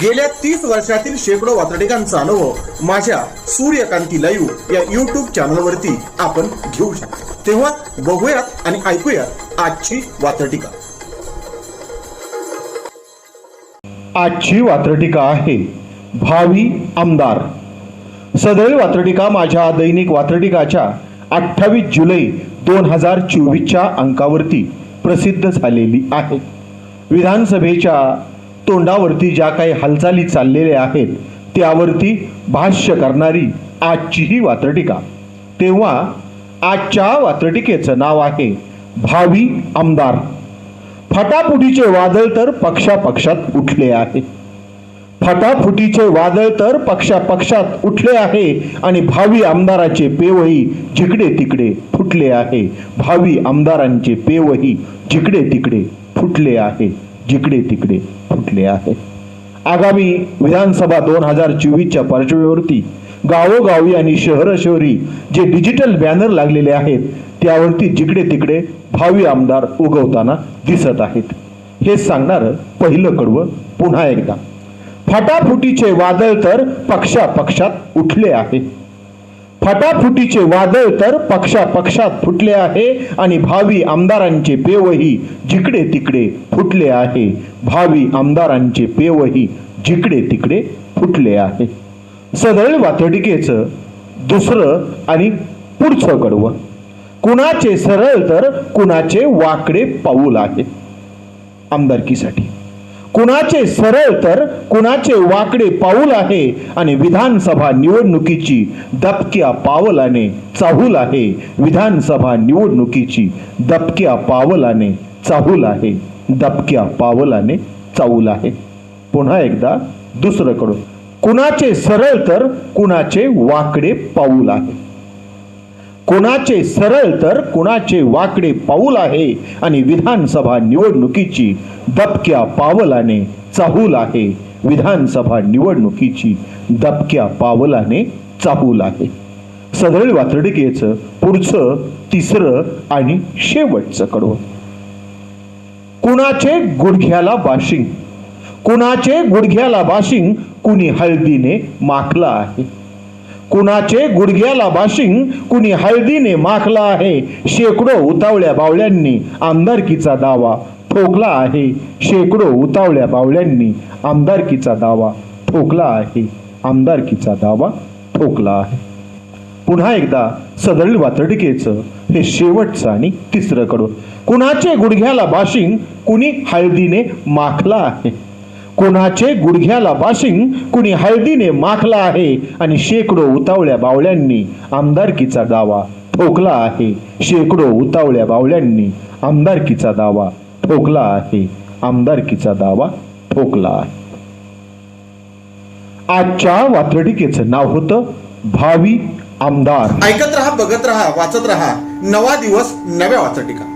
गेल्या तीस वर्षातील शेकडो वातडिकांचा अनुभव माझ्या सूर्यकांती लाईव्ह या युट्यूब चॅनलवरती आपण घेऊ शकतो. तेव्हा बघूयात आणि ऐकूयात आजची वातडिका आजची वात्रटिका आहे भावी आमदार. सदैव वात्रटिका माझ्या दैनिक वात्रटिकाच्या अठ्ठावीस जुलै दोन हजार चोवीसच्या अंकावरती प्रसिद्ध झालेली आहे. विधानसभेच्या तोंडावरती ज्या काही हालचाली चाललेल्या आहेत त्यावरती भाष्य करणारी आजची ही वात्रटिका. तेव्हा आजच्या वात्रटिकेचं नाव आहे भावी आमदार. फटाफुटीचे वादळ तर पक्षापक्षात उठले आहे. फटाफुटीचे वादळ तर पक्षापक्षात उठले आहे आणि भावी आमदाराचे पेवही जिकडे तिकडे फुटले आहे. भावी आमदारांचे पेवही जिकडे तिकडे फुटले आहे. जिकडे तिकडे फुटले आहे. आगामी विधानसभा दोन हजार चोवीसच्या पार्श्वभूमीवरती गावोगावी आणि शहर शहरी जे डिजिटल बॅनर लागलेले आहेत त्यावरती जिकडे तिकडे भावी आमदार उगवताना दिसत आहेत. हे सांगणारं पहिलं कडवं पुन्हा एकदा. फटाफुटीचे वादळ तर पक्षापक्षात उठले आहे. फटाफुटीचे वादळ तर पक्षापक्षात फुटले आहे आणि भावी आमदारांचे पेवही जिकडे तिकडे फुटले आहे. भावी आमदारांचे पेवही जिकडे तिकडे फुटले आहे. सदैव वातडिकेचं दुसरं आणि पुढचं कडवं. कुणाचे सरळ तर कुणाचे वाकडे पाऊल आहे. आमदारकीसाठी. कुणाचे सरळ तर कुणाचे वाकडे पाऊल आहे आणि विधानसभा निवडणुकीची दबक्या पावलाने चाहूल आहे. विधानसभा निवडणुकीची दबक्या पावलाने चाहूल आहे. दबक्या पावलाने चाहूल आहे. पुन्हा एकदा दुसरं कडून. कुणाचे सरळ तर कुणाचे वाकडे पाऊल आहे. कुणाचे सरळ तर कुणाचे वाकडे पाऊल आहे आणि विधानसभा निवडणुकीची दबक्या पावलाने चाहूल आहे. विधानसभा निवडणुकीची दबक्या पावलाने चाहूल आहे. सदळ वातडिकेचं पुढचं तिसरं आणि शेवटचं कडवं. कुणाचे गुडघ्याला बाशिंग? कुणाचे गुडघ्याला बाशिंग? कुणी हळदीने माखला आहे? कुणाचे गुडघ्याला बाशिंग कुणी हळदीने माखला आहे? शेकडो उतावळ्या बावळ्यांनी आमदारकीचा दावा ठोकला आहे. शेकडो उतावळ्या बावळ्यांनी आमदारकीचा दावा ठोकला आहे. आमदारकीचा दावा ठोकला आहे. पुन्हा एकदा सदरील वातडकेचं हे शेवटचं आणि तिसरं कडून कुणाचे गुडघ्याला बाशिंग कुणी हळदीने माखला आहे? कुणाचे गुडघ्याला बाशिंग कुणी हळदीने माखला आहे आणि शेकडो उतावळ्या बावळ्यांनी आमदारकीचा दावा ठोकला आहे. शेकडो उतावळ्या बावळ्यांनी आमदारकीचा दावा ठोकला आहे. आमदारकीचा दावा ठोकला आहे. आजच्या वात्रटिकेचं नाव होतं भावी आमदार. ऐकत राहा बघत राहा वाचत राहा. नवा दिवस नव्या वाचटिका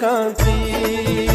कांसी